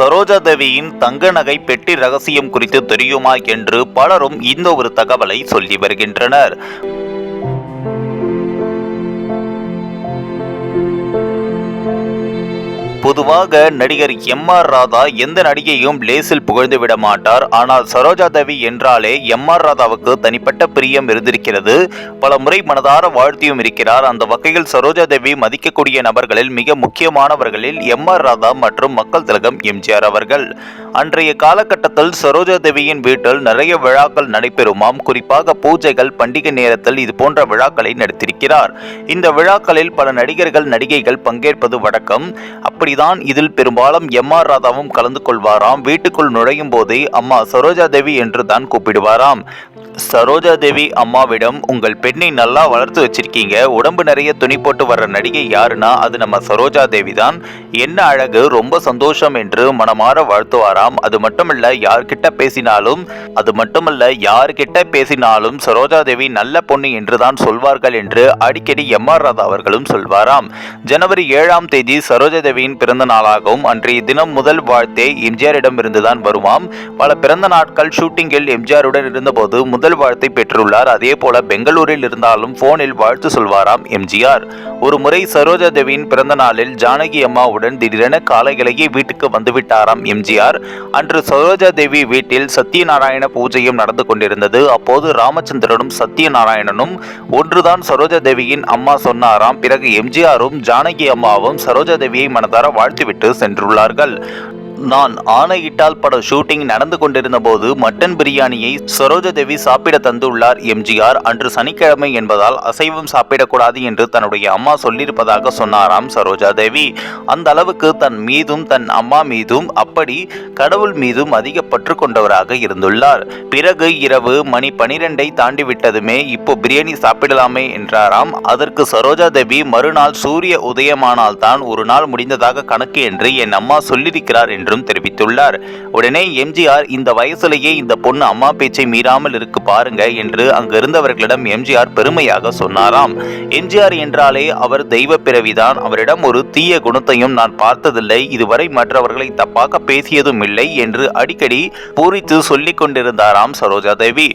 சரோஜா தேவியின் தங்க நகை பெட்டி ரகசியம் குறித்து தெரியுமா என்று பலரும் இந்த ஒரு தகவலை சொல்லி வருகின்றனர். பொதுவாக நடிகர் எம் ஆர் ராதா எந்த நடிகையும் லேசில் புகழ்ந்து விட மாட்டார். ஆனால் சரோஜா தேவி என்றாலே எம் ஆர் ராதாவுக்கு தனிப்பட்ட பிரியம் இருந்திருக்கிறது. பல முறை மனதார வாழ்த்தியும் இருக்கிறார். அந்த வகையில் சரோஜா தேவி மதிக்கக்கூடிய நபர்களில் மிக முக்கியமானவர்களில் எம் ஆர் ராதா மற்றும் மக்கள் திலகம் எம்ஜிஆர் அவர்கள். அன்றைய காலகட்டத்தில் சரோஜா தேவியின் வீட்டில் நிறைய விழாக்கள் நடைபெறுமாம். குறிப்பாக பூஜைகள் பண்டிகை நேரத்தில் இது போன்ற விழாக்களை நடத்தியிருக்கிறார். இந்த விழாக்களில் பல நடிகர்கள் நடிகைகள் பங்கேற்பது வழக்கம். தான் இதில் பெரும்பாலும் எம் ஆர் ராதாவும் கலந்து கொள்வாராம். வீட்டுக்குள் நுழையும் போதே அம்மா சரோஜா தேவி என்று தான் கூப்பிடுவாராம். சரோஜா தேவி அம்மாவிடம் உங்கள் பெண்ணை நல்லா வளர்த்து வச்சிருக்கீங்க. உடம்பு நிறைய துணி போட்டு வர்ற நடிகை யாருன்னா அது நம்ம சரோஜா தேவி தான். என்ன அழகு ரொம்ப சந்தோஷம் என்று மனமாற வாழ்த்துவாராம். அது மட்டுமல்ல யார்கிட்ட பேசினாலும் அது மட்டுமல்ல யார்கிட்ட பேசினாலும் சரோஜா தேவி நல்ல பொண்ணு என்று தான் சொல்வார்கள் என்று அடிக்கடி எம் ஆர் ராதா அவர்களும் சொல்வாராம். ஜனவரி ஏழாம் தேதி சரோஜா தேவியின் பிறந்த நாளாகவும் அன்றைய தினம் முதல் வாழ்த்தே எம்ஜிஆரிடம் இருந்துதான் வருவாம் பல பிறந்த நாட்கள் ஷூட்டிங்கில் எம்ஜிஆருடன் இருந்தபோது முதல் வாழ்த்தை பெற்றுள்ளார். அதே போல பெங்களூரில் இருந்தாலும் போனில் வாழ்த்து சொல்வாராம் எம்ஜிஆர். ஒரு முறை சரோஜா தேவியின் பிறந்த நாளில் ஜானகி அம்மாவுடன் திடீரென காலையிலேயே வீட்டுக்கு வந்துவிட்டாராம் எம்ஜிஆர். அன்று சரோஜா தேவி வீட்டில் சத்யநாராயண பூஜையும் நடந்து கொண்டிருந்தது. அப்போது ராமச்சந்திரனும் சத்யநாராயணனும் ஒன்றுதான் சரோஜா தேவியின் அம்மா சொன்னாராம். பிறகு எம்ஜிஆரும் ஜானகி அம்மாவும் சரோஜா தேவியை மனதார வாழ்த்துவிட்டு சென்றுள்ளார்கள். நான் ஆணையிட்டால் பட ஷூட்டிங் நடந்து கொண்டிருந்த போது மட்டன் பிரியாணியை சரோஜா தேவி சாப்பிட தந்துள்ளார் எம்ஜிஆர். அன்று சனிக்கிழமை என்பதால் அசைவம் சாப்பிடக்கூடாது என்று தன்னுடைய அம்மா சொல்லியிருப்பதாக சொன்னாராம் சரோஜா தேவி அந்த அளவுக்கு தன் மீதும் தன் அம்மா மீதும் அப்படி கடவுள் மீதும் அதிக பற்று கொண்டவராக இருந்துள்ளார். பிறகு இரவு மணி பனிரெண்டை தாண்டி விட்டதுமே இப்போ பிரியாணி சாப்பிடலாமே என்றாராம். அதற்கு சரோஜா தேவி மறுநாள் சூரிய உதயமானால் தான் ஒரு நாள் முடிந்ததாக கணக்கு என்று என் அம்மா சொல்லியிருக்கிறார் என்று என்றும் தெரிவித்துள்ளார். உடனே எம்ஜிஆர் இந்த வயசுலேயே இந்த பொண்ணு அம்மா பேச்சை மீறாமல் இருக்கு பாருங்க என்று அங்கிருந்தவர்களிடம் எம்ஜிஆர் பெருமையாக சொன்னாராம். எம்ஜிஆர் என்றாலே அவர் தெய்வ பிறவிதான். அவரிடம் ஒரு தீய குணத்தையும் நான் பார்த்ததில்லை. இதுவரை மற்றவர்களை தப்பாக பேசியதும் இல்லை என்று அடிக்கடி பூரித்து சொல்லிக் கொண்டிருந்தாராம் சரோஜா தேவி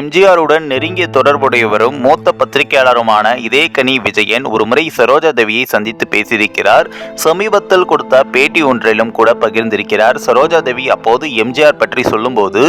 எம்ஜிஆருடன் நெருங்கிய தொடர்புடையவரும் மூத்த பத்திரிகையாளருமான இதே கனி விஜயன் ஒருமுறை சரோஜா தேவியை சந்தித்து பேசியிருக்கிறார். சமீபத்தில் கொடுத்த பேட்டி ஒன்றிலும் கூட பகிர்ந்து பகிர்ந்திருக்கிறார் சரோஜா தேவி அப்போது எம்ஜிஆர் பற்றி சொல்லும்போது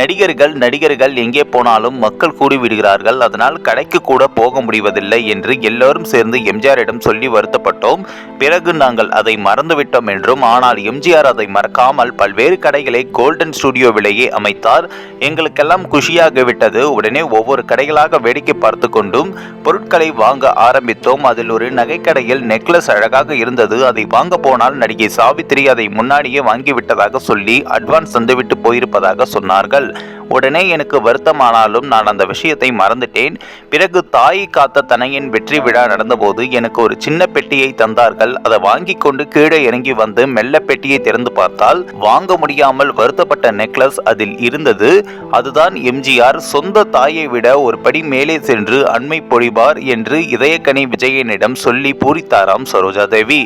நடிகர்கள் நடிகர்கள் எங்கே போனாலும் மக்கள் கூடிவிடுகிறார்கள். அதனால் கடைக்கு கூட போக முடிவதில்லை என்று எல்லோரும் சேர்ந்து எம்ஜிஆரிடம் சொல்லி வருத்தப்பட்டோம். பிறகு நாங்கள் அதை மறந்துவிட்டோம் என்றும் ஆனால் எம்ஜிஆர் அதை மறக்காமல் பல்வேறு கடைகளை கோல்டன் ஸ்டுடியோ விலையே அமைத்தார். எங்களுக்கெல்லாம் குஷியாக விட்டது. உடனே ஒவ்வொரு கடைகளாக வேடிக்கை பார்த்து கொண்டும் பொருட்களை வாங்க ஆரம்பித்தோம். அதில் ஒரு நகைக்கடையில் நெக்லஸ் அழகாக இருந்தது. அதை வாங்க போனால் நடிகை சாவித்திரி அதை முன்னாடியே வாங்கிவிட்டதாக சொல்லி அட்வான்ஸ் தந்துவிட்டு போயிருப்பதாக சொன்னார்கள். உடனே எனக்கு வருத்தமானாலும் நான் அந்த விஷயத்தை மறந்துட்டேன். பிறகு தாயை காத்த தனையின் வெற்றி விழா நடந்தபோது எனக்கு ஒரு சின்ன பெட்டியை தந்தார்கள். அதை வாங்கி கொண்டு கீழே இறங்கி வந்து மெல்ல பெட்டியை திறந்து பார்த்தால் வாங்க முடியாமல் வருத்தப்பட்ட நெக்லஸ் அதில் இருந்தது. அதுதான் எம்ஜிஆர் சொந்த தாயை விட ஒரு படி மேலே சென்று அண்மை பொழிவார் என்று இதயக்கனி விஜயனிடம் சொல்லி பூரித்தாராம் சரோஜா தேவி